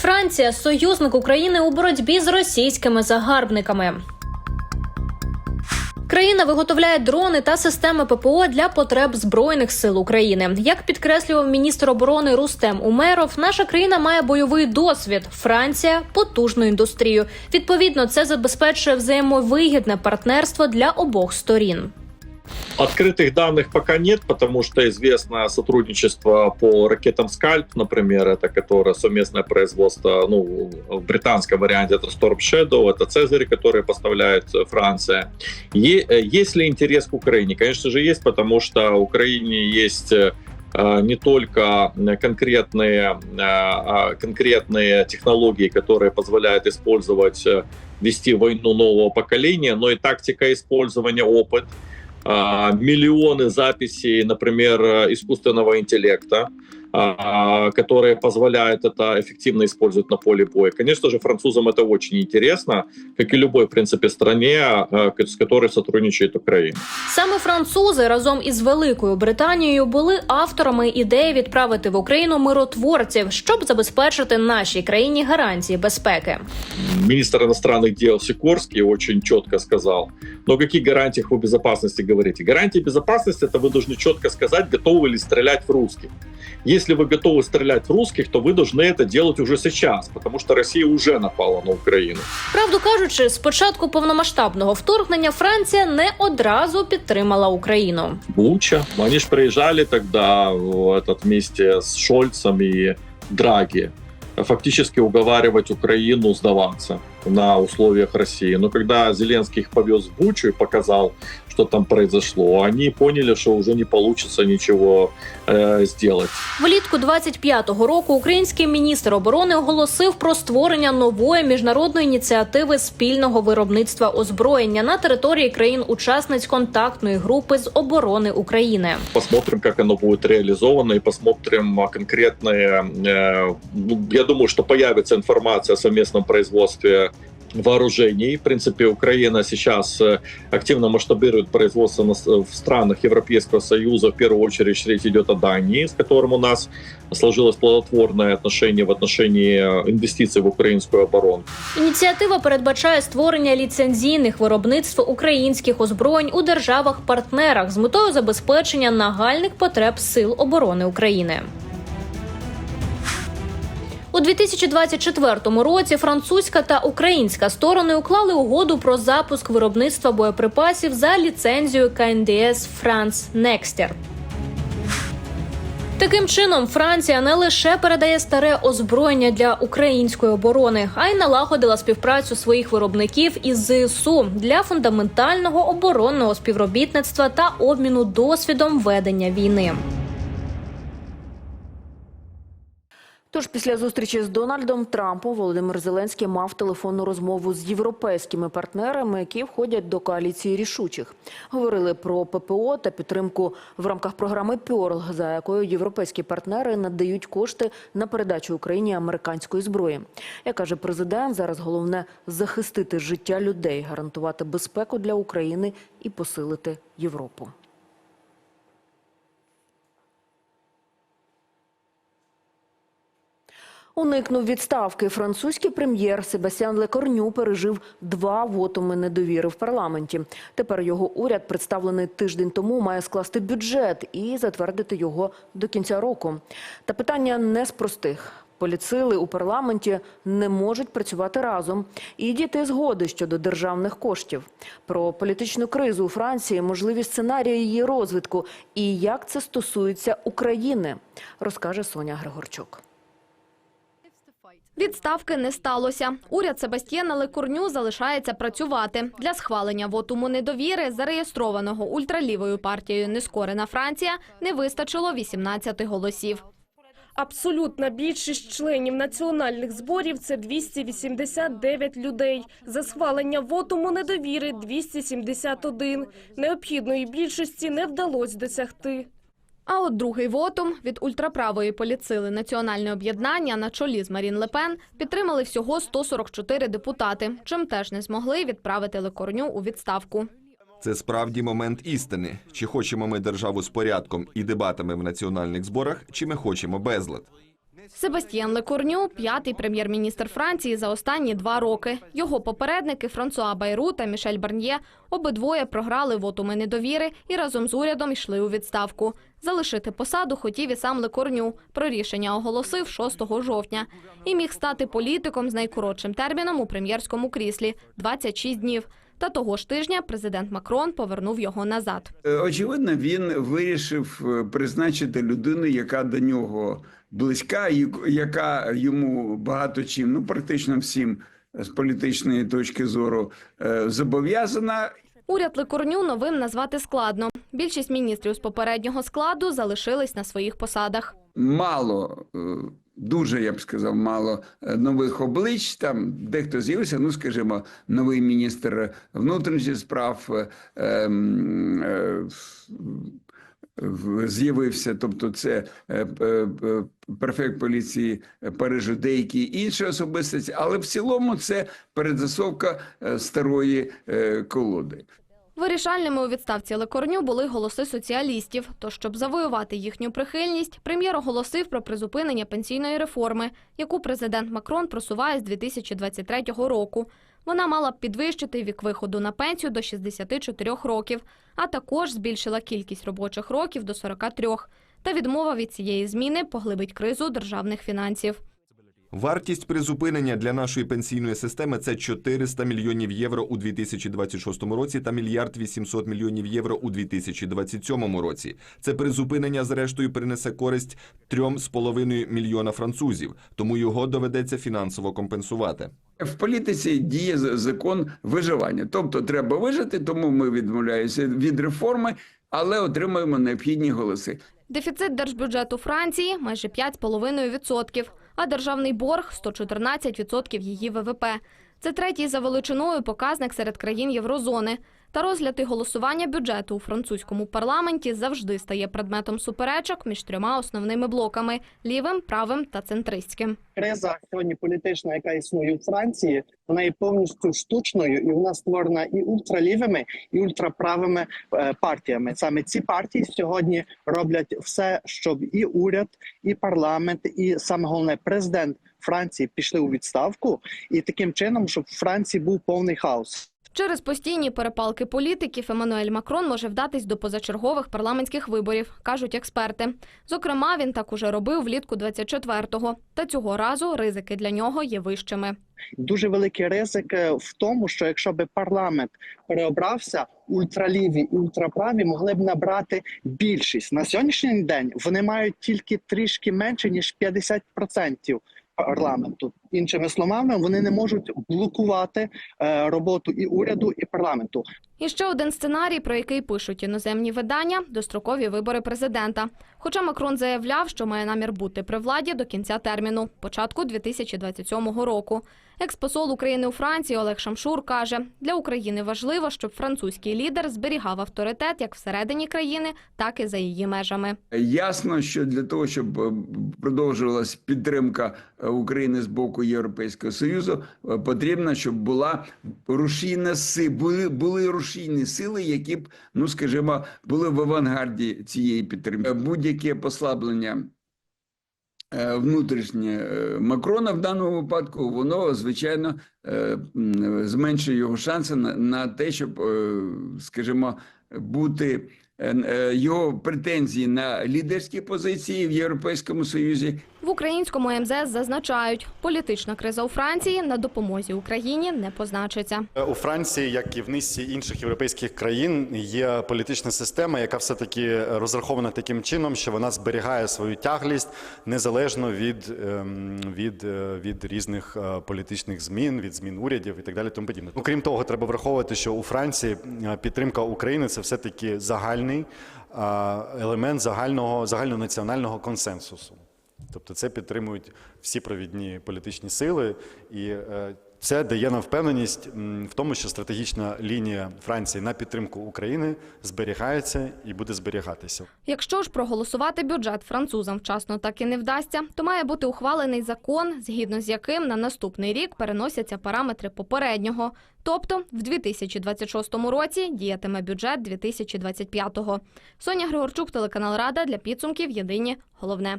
Франція союзник України у боротьбі з російськими загарбниками. Країна виготовляє дрони та системи ППО для потреб збройних сил України. Як підкреслював міністр оборони Рустем Умеров, наша країна має бойовий досвід. Франція потужну індустрію. Відповідно, це забезпечує взаємовигідне партнерство для обох сторін. Открытых данных пока нет, потому что известно сотрудничество по ракетам Скальп, например, это которое совместное производство, ну, в британском варианте это Storm Shadow, это Цезарь, которые поставляет Франция. Е- э, есть ли интерес к Украине? Конечно же есть, потому что Украине есть э, не только конкретные, э, а конкретные технологии, которые позволяют использовать, вести войну нового поколения, но и тактика использования, опыт, миллионы записей, например, э, искусственного интеллекта, а, которые позволяют это эффективно использовать на поле боя. Конечно же, французам это очень интересно, как и любой, в принципе, стране, э, с которой сотрудничает Украина. Саме французи разом із Великою Британією були авторами ідеї відправити в Україну миротворців, щоб забезпечити нашій країні гарантії безпеки. Министр иностранных дел Сикорский очень четко сказал, но о каких гарантиях вы безопасности говорите? Гарантии безопасности это вы должны четко сказать, готовы ли стрелять в русских. Если вы готовы стрелять в русских, то вы должны это делать уже сейчас, потому что Россия уже напала на Украину. Правду кажучи, з початку повномасштабного вторгнення Франція не одразу підтримала Україну. Буча. Они же приезжали тогда в этот вместе с Шольцем и Драги фактически уговаривать Украину сдаваться на условиях России. Но когда Зеленский их повез в Бучу и показал, что там произошло, они поняли, что уже не получится ничего э, сделать. Влітку 25-го року український міністр оборони оголосив про створення нової міжнародної ініціативи спільного виробництва озброєння на території країн-учасниць контактної групи з оборони України. Посмотрим, как оно будет реализовано, и посмотрим а, конкретные... э, ну, я думаю, что появится информация о совместном производстве вооружений. В принципе, Украина сейчас э, активно масштабирует производство на с- в странах Европейского Союза. В первую очередь речь идет о Дании, с которым у нас сложилось плодотворное отношение в отношении э, инвестиций в украинскую оборону. Ініціатива передбачає створення ліцензійних виробництв українських озброєнь у державах-партнерах з метою забезпечення нагальних потреб сил оборони України. У 2024 році французька та українська сторони уклали угоду про запуск виробництва боєприпасів за ліцензією КНДС France Nexter. Таким чином, Франція не лише передає старе озброєння для української оборони, а й налагодила співпрацю своїх виробників із ЗСУ для фундаментального оборонного співробітництва та обміну досвідом ведення війни. Тож після зустрічі з Дональдом Трампом Володимир Зеленський мав телефонну розмову з європейськими партнерами, які входять до коаліції рішучих. Говорили про ППО та підтримку в рамках програми Пьорл, за якою європейські партнери надають кошти на передачу Україні американської зброї. Як каже президент, зараз головне захистити життя людей, гарантувати безпеку для України і посилити Європу. Уникнув відставки. Французький прем'єр Себастьян Лекорню пережив два вотуми недовіри в парламенті. Тепер його уряд, представлений тиждень тому, має скласти бюджет і затвердити його до кінця року. Та питання не з простих. Поліцили у парламенті не можуть працювати разом і дійти згоди щодо державних коштів. Про політичну кризу у Франції, можливі сценарії її розвитку і як це стосується України, розкаже Соня Григорчук. Відставки не сталося. Уряд Себастьєна Лекурню залишається працювати. Для схвалення вотуму недовіри, зареєстрованого ультралівою партією Нескорена Франція, не вистачило 18 голосів. Абсолютна більшість членів національних зборів це 289 людей. За схвалення вотуму недовіри 271. Необхідної більшості не вдалося досягти. А от другий вотум від ультраправої поліцили національне об'єднання на чолі з Марін Лепен підтримали всього 144 депутати, чим теж не змогли відправити Лекорню у відставку. Це справді момент істини. Чи хочемо ми державу з порядком і дебатами в національних зборах, чи ми хочемо безлад. Себастьян Лекорню – п'ятий прем'єр-міністр Франції за останні два роки. Його попередники Франсуа Байру та Мішель Барньє обидвоє програли вотуми недовіри і разом з урядом йшли у відставку. Залишити посаду хотів і сам Лекорню. Про рішення оголосив 6 жовтня. І міг стати політиком з найкоротшим терміном у прем'єрському кріслі – 26 днів. Та того ж тижня президент Макрон повернув його назад. Е, Очевидно, він вирішив е, призначити людину, яка до нього близька, яка йому багато чим, ну практично всім з політичної точки зору е, зобов'язана. Уряд Лекорню новим назвати складно. Більшість міністрів з попереднього складу залишились на своїх посадах. Мало, е, дуже я б сказав, мало е, нових облич. Там дехто з'явився. Ну, скажімо, новий міністр внутрішніх справ. е, ем, е, З'явився, тобто це е, е, е, префект поліції Парижу, деякі інші особистості, але в цілому це передзасовка старої колоди. Вирішальними у відставці Лекорню були голоси соціалістів. Тож, щоб завоювати їхню прихильність, прем'єр оголосив про призупинення пенсійної реформи, яку президент Макрон просуває з 2023 року. Вона мала б підвищити вік виходу на пенсію до 64 років, а також збільшила кількість робочих років до 43. Та відмова від цієї зміни поглибить кризу державних фінансів. Вартість призупинення для нашої пенсійної системи це 400 мільйонів євро у 2026 році та мільярд 800 мільйонів євро у 2027 році. Це призупинення, зрештою, принесе користь 3,5 мільйона французів, тому його доведеться фінансово компенсувати. В політиці діє закон виживання. Тобто треба вижити, тому ми відмовляємося від реформи, але отримуємо необхідні голоси. Дефіцит держбюджету Франції майже 5,5%, а державний борг 114% її ВВП. Це третій за величиною показник серед країн Єврозони. Та розгляд і голосування бюджету у французькому парламенті завжди стає предметом суперечок між трьома основними блоками лівим, правим та центристським. криза сьогодні політична, яка існує у Франції, вона є повністю штучною, і вона створена і ультралівими, і ультраправими е, партіями. Саме ці партії сьогодні роблять все, щоб і уряд, і парламент, і саме головне президент Франції пішли у відставку, і таким чином, щоб в Франції був повний хаос. Через постійні перепалки політиків Еммануель Макрон може вдатись до позачергових парламентських виборів, кажуть експерти. Зокрема, він так уже робив влітку 24-го. Та цього разу ризики для нього є вищими. Дуже великий ризик в тому, що якщо би парламент переобрався, ультраліві і ультраправі могли б набрати більшість на сьогоднішній день. Вони мають тільки трішки менше ніж 50% парламенту. Іншими словами, вони не можуть блокувати е, роботу і уряду, і парламенту. І ще один сценарій, про який пишуть іноземні видання – дострокові вибори президента. Хоча Макрон заявляв, що має намір бути при владі до кінця терміну, початку 2027 року. Експосол України у Франції Олег Шамшур каже, для України важливо, щоб французький лідер зберігав авторитет як всередині країни, так і за її межами. Ясно, що для того, щоб е, продовжувалась підтримка е, України з боку Європейського Союзу, е, потрібно, щоб була рушійна си, були, були рушійні сили, які б, ну скажімо, були в авангарді цієї підтримки. Будь-яке послаблення. е, Внутрішнє е, Макрона в даному випадку, воно звичайно зменшує його шанси на, на те, щоб, скажімо, бути його претензії на лідерські позиції в Європейському Союзі. В українському МЗС зазначають, політична криза у Франції на допомозі Україні не позначиться. У Франції, як і в низці інших європейських країн, є політична система, яка все таки розрахована таким чином, що вона зберігає свою тяглість незалежно від, ем, від, е, від різних е, політичних змін, від змін урядів і так далі. Тому подібне. Окрім того, треба враховувати, що у Франції е, підтримка України це все таки загальний е, елемент загального загальнонаціонального консенсусу. Тобто це підтримують всі провідні політичні сили, і е, це дає нам впевненість в тому, що стратегічна лінія Франції на підтримку України зберігається і буде зберігатися. Якщо ж проголосувати бюджет французам вчасно так і не вдасться, то має бути ухвалений закон, згідно з яким на наступний рік переносяться параметри попереднього. Тобто в 2026 році діятиме бюджет 2025-го. Соня Григорчук, телеканал Рада для підсумків. Єдині головне.